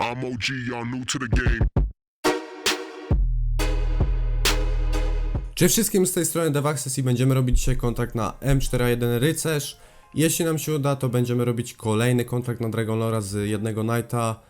I'm OG, y'all new to the game. Cześć wszystkim z tej strony Devaxes i będziemy robić dzisiaj kontrakt na M41 Rycerz. Jeśli nam się uda, to będziemy robić kolejny kontrakt na Dragon Lora z jednego Knighta.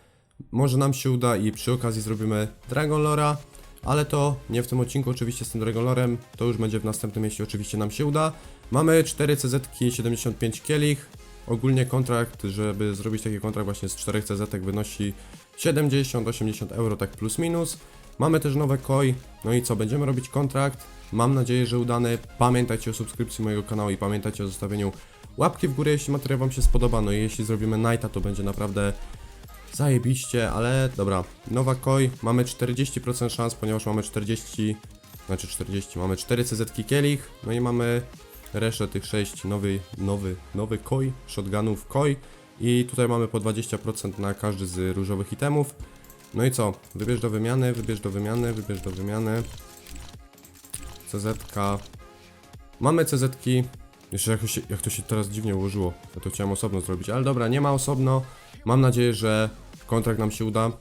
Może nam się uda i przy okazji zrobimy Dragon Lora, ale to nie w tym odcinku oczywiście z tym Dragon Lorem, to już będzie w następnym, jeśli oczywiście nam się uda. Mamy 4 CZ 75 kielich. Ogólnie kontrakt, żeby zrobić taki kontrakt właśnie z 4 CZ wynosi 70-80 euro, tak plus minus. Mamy też nowe koi, no i co, będziemy robić kontrakt. Mam nadzieję, że udany. Pamiętajcie o subskrypcji mojego kanału i pamiętajcie o zostawieniu łapki w górę, jeśli materiał Wam się spodoba. No i jeśli zrobimy Nighta, to będzie naprawdę zajebiście, ale dobra. Nowa koi, mamy 40% szans, ponieważ mamy 40, znaczy 40, mamy 4 CZ kielich, no i mamy resztę tych 6 nowy, nowy, nowy koi, shotgunów koi i tutaj mamy po 20% na każdy z różowych itemów. No i co? Wybierz do wymiany, wybierz do wymiany, wybierz do wymiany. CZ. Mamy CZ. -ki. Jeszcze jak to, się, jak to się teraz dziwnie ułożyło. Ja to chciałem osobno zrobić, ale dobra, nie ma osobno. Mam nadzieję, że kontrakt nam się uda.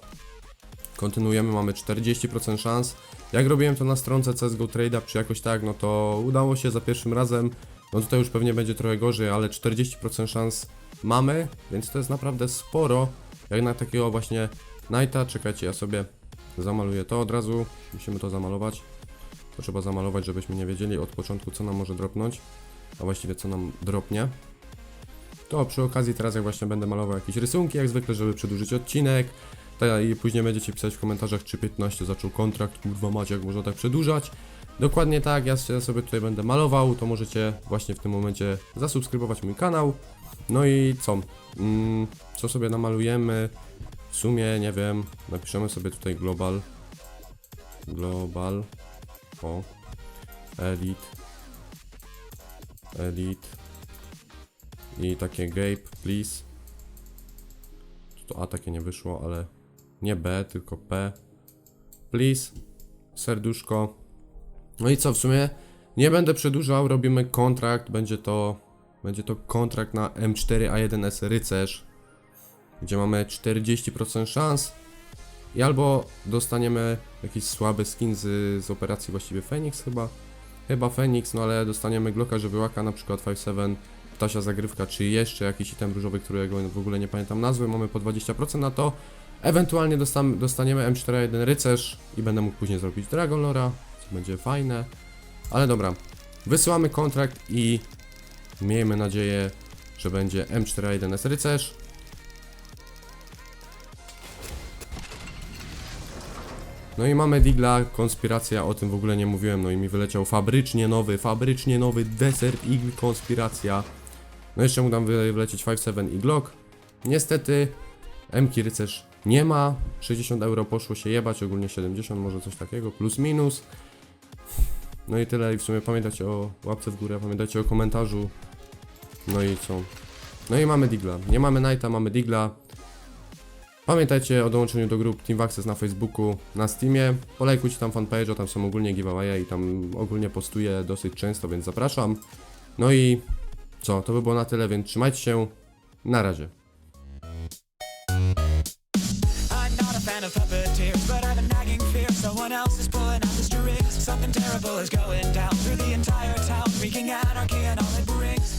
Kontynuujemy, mamy 40% szans. Jak robiłem to na stronce CSGO Trade'a, czy jakoś tak, no to udało się za pierwszym razem. No tutaj już pewnie będzie trochę gorzej, ale 40% szans mamy, więc to jest naprawdę sporo. Jak na takiego właśnie Knighta, czekajcie, ja sobie zamaluję to od razu. Musimy to zamalować. To trzeba zamalować, żebyśmy nie wiedzieli od początku, co nam może dropnąć, a właściwie co nam dropnie. To przy okazji teraz jak właśnie będę malował jakieś rysunki, jak zwykle, żeby przedłużyć odcinek. I później będziecie pisać w komentarzach, czy 15 zaczął kontrakt, kurwa macie, jak można tak przedłużać. Dokładnie tak, ja sobie tutaj będę malował, to możecie właśnie w tym momencie zasubskrybować mój kanał. No i co? Mm, co sobie namalujemy? W sumie, nie wiem, napiszemy sobie tutaj global. Global. O. Elite. Elite. I takie gape, please. To A takie nie wyszło, ale nie B, tylko P. Please. Serduszko. No i co, w sumie nie będę przedłużał, robimy kontrakt, będzie to będzie to kontrakt na M4A1S Rycerz, gdzie mamy 40% szans i albo dostaniemy jakiś słaby skin z, z operacji właściwie Phoenix chyba, chyba Phoenix, no ale dostaniemy Glocka żywiołaka, na przykład 5.7, ptasia zagrywka, czy jeszcze jakiś item różowy, którego w ogóle nie pamiętam nazwy, mamy po 20% na to, ewentualnie dostaniemy M4A1 Rycerz i będę mógł później zrobić Dragon Lora, co będzie fajne, ale dobra, wysyłamy kontrakt i miejmy nadzieję, że będzie M4A1S Rycerz, No i mamy Digla, konspiracja, o tym w ogóle nie mówiłem, no i mi wyleciał fabrycznie nowy, fabrycznie nowy Desert Eagle, konspiracja. No jeszcze mu wy- wylecieć 5.7 i Glock. Niestety, M-ki rycerz nie ma, 60 euro poszło się jebać, ogólnie 70, może coś takiego, plus minus. No i tyle, i w sumie pamiętajcie o łapce w górę, pamiętajcie o komentarzu. No i co? No i mamy Digla, nie mamy Knighta, mamy Digla. Pamiętajcie o dołączeniu do grup Team Access na Facebooku, na Steamie. Polajkujcie tam fanpage, tam są ogólnie giveawaye i tam ogólnie postuję dosyć często, więc zapraszam. No i co, to by było na tyle, więc trzymajcie się. Na razie. Something terrible is going down through the entire town, wreaking anarchy and all it brings.